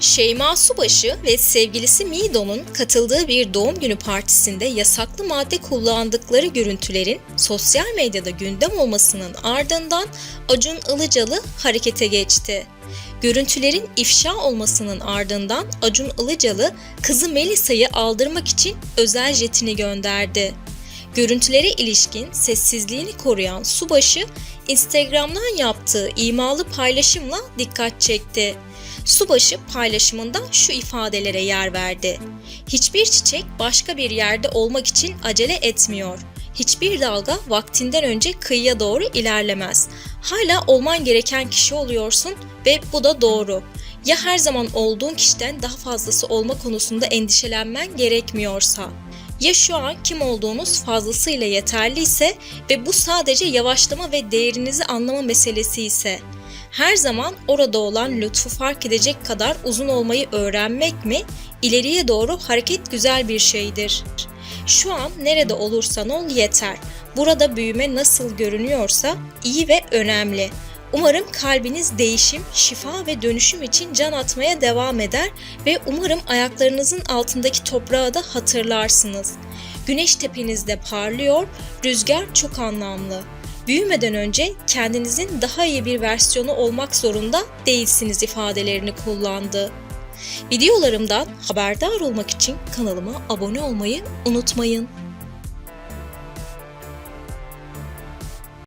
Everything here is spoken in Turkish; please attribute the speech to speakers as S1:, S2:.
S1: Şeyma Subaşı ve sevgilisi Mido'nun katıldığı bir doğum günü partisinde yasaklı madde kullandıkları görüntülerin sosyal medyada gündem olmasının ardından Acun Ilıcalı harekete geçti. Görüntülerin ifşa olmasının ardından Acun Ilıcalı kızı Melisa'yı aldırmak için özel jetini gönderdi. Görüntülere ilişkin sessizliğini koruyan Subaşı, Instagram'dan yaptığı imalı paylaşımla dikkat çekti. Subaşı paylaşımında şu ifadelere yer verdi. Hiçbir çiçek başka bir yerde olmak için acele etmiyor. Hiçbir dalga vaktinden önce kıyıya doğru ilerlemez. Hala olman gereken kişi oluyorsun ve bu da doğru. Ya her zaman olduğun kişiden daha fazlası olma konusunda endişelenmen gerekmiyorsa? Ya şu an kim olduğunuz fazlasıyla yeterliyse ve bu sadece yavaşlama ve değerinizi anlama meselesi ise? Her zaman orada olan lütfu fark edecek kadar uzun olmayı öğrenmek mi? İleriye doğru hareket güzel bir şeydir. Şu an nerede olursan ol yeter. Burada büyüme nasıl görünüyorsa iyi ve önemli. Umarım kalbiniz değişim, şifa ve dönüşüm için can atmaya devam eder ve umarım ayaklarınızın altındaki toprağı da hatırlarsınız. Güneş tepenizde parlıyor, rüzgar çok anlamlı. Büyümeden önce kendinizin daha iyi bir versiyonu olmak zorunda değilsiniz ifadelerini kullandı. Videolarımdan haberdar olmak için kanalıma abone olmayı unutmayın.